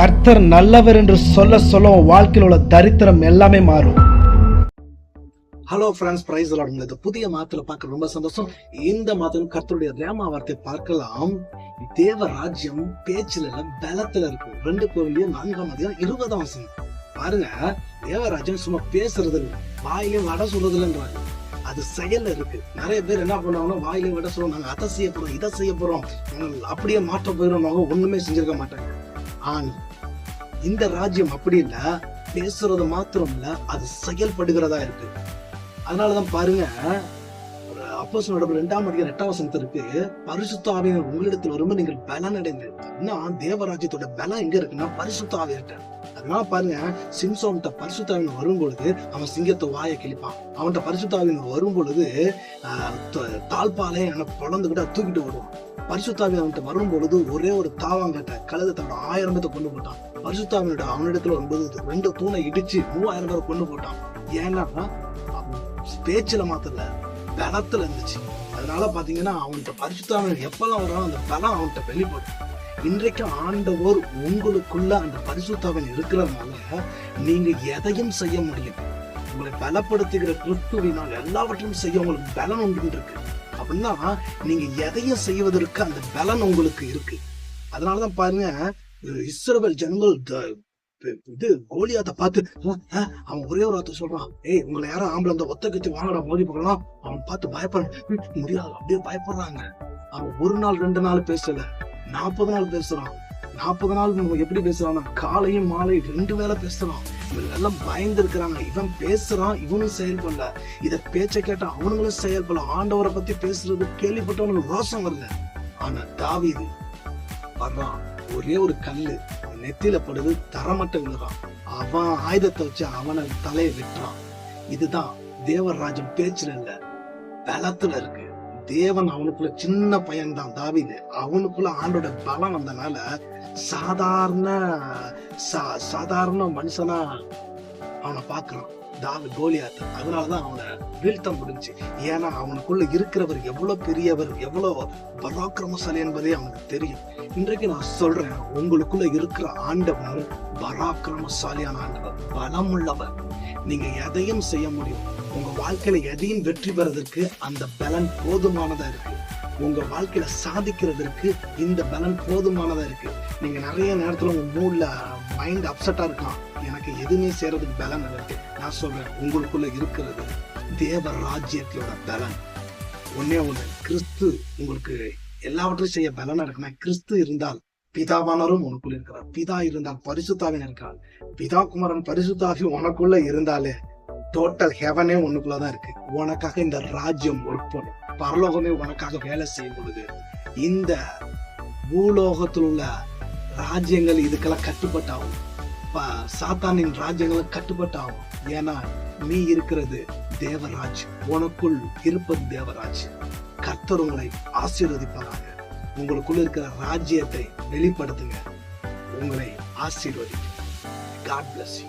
கர்த்தர் நல்லவர் என்று சொல்ல சொல்ல வாழ்க்கையில் உள்ள தரித்திரம் எல்லாமே மாறும். ஹலோ ஃப்ரெண்ட்ஸ் பிரைஸ் இந்த புதிய மாத்துல பார்க்க ரொம்ப சந்தோஷம். இந்த மாதம் கர்த்தருடைய ரேமா வார்த்தை பார்க்கலாம். தேவ ராஜ்யம் பேச்சுல இல்ல பலத்துல இருக்கு. ரெண்டு கோவிலையும் நான்காம் அதிகம் இருபதாம் வசனம். பாருங்க தேவராஜ்யம் சும்மா பேசுறது இல்ல. வாயிலையும் வட சொல்றது இல்லைன்றாங்க. அது செயல்ல இருக்கு. நிறைய பேர் என்ன பண்ணுவாங்கன்னா வாயிலையும் விட சொல்லுவோம் நாங்க அதை செய்ய போறோம் இதை செய்ய போறோம். நாங்கள் அப்படியே மாற்ற போயிடும் ஒண்ணுமே செஞ்சிருக்க மாட்டாங்க. ஆனா இந்த ராஜ்யம் அப்படி இல்ல பேசுறது மாத்திரம் இல்ல அது செயல்படுகிறதா இருக்கு. அதனாலதான் பாருங்க ஒரு அப்போஸ் நடப்பு ரெண்டாம் அதிகாரம் எட்டாம் வசனத்திற்கு பரிசுத்த ஆவியர் உங்களிடத்தில் வரும்போது நீங்கள் பலன் அடைந்து இன்னும் தேவராஜ்யத்தோட பலம் எங்க இருக்குன்னா பரிசுத்த ஆவியர்கிட்ட அதனால பாருங்க சிம்சோன்கிட்ட பரிசுத்தாவின் வரும்பொழுது அவன் சிங்கத்தை வாயை கிழிப்பான். அவன்கிட்ட பரிசுத்தாவின் வரும்பொழுது ஆஹ், தாழ்பாலே அவனை தூக்கிட்டு வருவான் பரிசுத்தாவி அவன்கிட்ட வரும் பொழுது ஒரே ஒரு தாவாங்கட்ட கழுதை தன்னோட ஆயிரம் கொண்டு போட்டான். பரிசுத்தாவினோட அவனிடத்துல வரும்போது ரெண்டு தூணை இடிச்சு மூவாயிரம் பேரை கொண்டு போட்டான். ஏன்னா அவன் பேச்சுல மாத்தல பலத்துல இருந்துச்சு. அதனால பாத்தீங்கன்னா அவன்கிட்ட பரிசுத்தாவியன் எப்பெல்லாம் வரானோ அந்த பலம் அவன்கிட்ட வெளிப்படும். இன்றைக்கு ஆண்டவர் உங்களுக்குள்ள அந்த பரிசுத்தாவன் இருக்கிறதுனால நீங்க எதையும் செய்ய முடியும் உங்களை பலப்படுத்துகிற கிறிஸ்துவினால் எல்லாவற்றையும் செய்ய உங்களுக்கு பலன் உண்டு இருக்கு. அப்படின்னா நீங்க எதையும் செய்வதற்கு அந்த பலன் உங்களுக்கு இருக்கு. அதனாலதான் பாருங்க இஸ்ரவேல் ஜனங்கள் த- இது கோலியாத்தை பார்த்து அவன் ஒரே ஒரு வார்த்தை சொல்றான். ஏய் உங்களை யாரும் ஆம்பளை அந்த ஒத்த கத்தி வாங்கடா மோதி போகலாம் அவன் பார்த்து பயப்படுறான் முடியாது அப்படியே பயப்படுறாங்க. அவன் ஒரு நாள் ரெண்டு நாள் பேசல. நாற்பது நாள் பேசுறான். நாற்பது நாள் எப்படி பேசுறான்னா காலையும் மாலை ரெண்டு வேளை பேசுறான். எல்லாம் பயந்துருக்கிறாங்க இவன் பேசுறான் இவனும் செயல்படல. இதை பேச்சை கேட்டா அவனுங்களும் செயல்படல. ஆண்டவரை பத்தி பேசுறது கேள்விப்பட்டவனுக்கு ரோசம் வரல ஆனா தாவிது வர்றான். ஒரே ஒரு கல்லு. அவன் நெத்தியில படுது தரமட்டம் விழுறான். அவன் ஆயுதத்தை வச்சு அவனை தலையை வெட்டுறான். இதுதான் தேவராஜன் பேச்சுல இல்ல பலத்துல இருக்கு. தேவன் அவனுக்குள்ள சின்ன பையன் தான் தாவீது. அவனுக்குள்ள ஆண்டோட பலம் வந்தனால சாதாரண சா- சாதாரண மனுஷனா அவனை பார்க்கறான் தாவி கோலியாத் அதனாலதான் அவனை வீழ்த்த முடிஞ்சு. ஏன்னா அவனுக்குள்ள இருக்கிறவர் எவ்வளவு பெரியவர் எவ்வளவு பராக்கிரமசாலி என்பதே அவனுக்கு தெரியும். இன்றைக்கு நான் சொல்றேன் உங்களுக்குள்ள இருக்கிற ஆண்டவர் பராக்கிரமசாலியான ஆண்டவர் பலம் உள்ளவர் நீங்க எதையும் செய்ய முடியும். உங்க வாழ்க்கையில எதையும் வெற்றி பெறதற்கு அந்த பலன் போதுமானதா இருக்கு. உங்க வாழ்க்கையில சாதிக்கிறதற்கு இந்த பலன் போதுமானதா இருக்கு. நீங்க நிறைய நேரத்துல உங்க மூட்ல மைண்ட் அப்செட்டா இருக்கலாம். எனக்கு எதுவுமே செய்யறதுக்கு பலன் இருக்கு நான் சொல்றேன் உங்களுக்குள்ள இருக்கிறது தேவ ராஜ்யத்தோட பலன். ஒன்னே ஒண்ணு கிறிஸ்து உங்களுக்கு எல்லாவற்றையும் செய்ய பலனா இருக்குன்னா கிறிஸ்து இருந்தால் பிதாவானரும் உனக்குள்ள இருக்கிறார். பிதா இருந்தால் பரிசுத்தாவின் இருக்கிறார். பிதா குமாரன் பரிசுத்தாவி உனக்குள்ள இருந்தாலே டோட்டல் ஹெவனே உனக்குள்ளதான் இருக்கு. உனக்காக இந்த ராஜ்யம் ஒர்க் பண்ணும் பரலோகமே உனக்காக வேலை செய்யும் பொழுது இந்த பூலோகத்தில் உள்ள ராஜ்யங்கள் இதுக்கெல்லாம் கட்டுப்பட்டாகும். சாத்தானின் ராஜ்யங்களும் கட்டுப்பட்டாகும். ஏன்னா நீ இருக்கிறது தேவராஜ். உனக்குள் இருப்பது தேவராஜ். கர்த்தர் உங்களை ஆசீர்வதிப்பதாக உங்களுக்குள்ள இருக்கிற ராஜ்யத்தை வெளிப்படுத்துங்க. உங்களை ஆசீர்வதிக்கும் காட் பிளஸ் யூ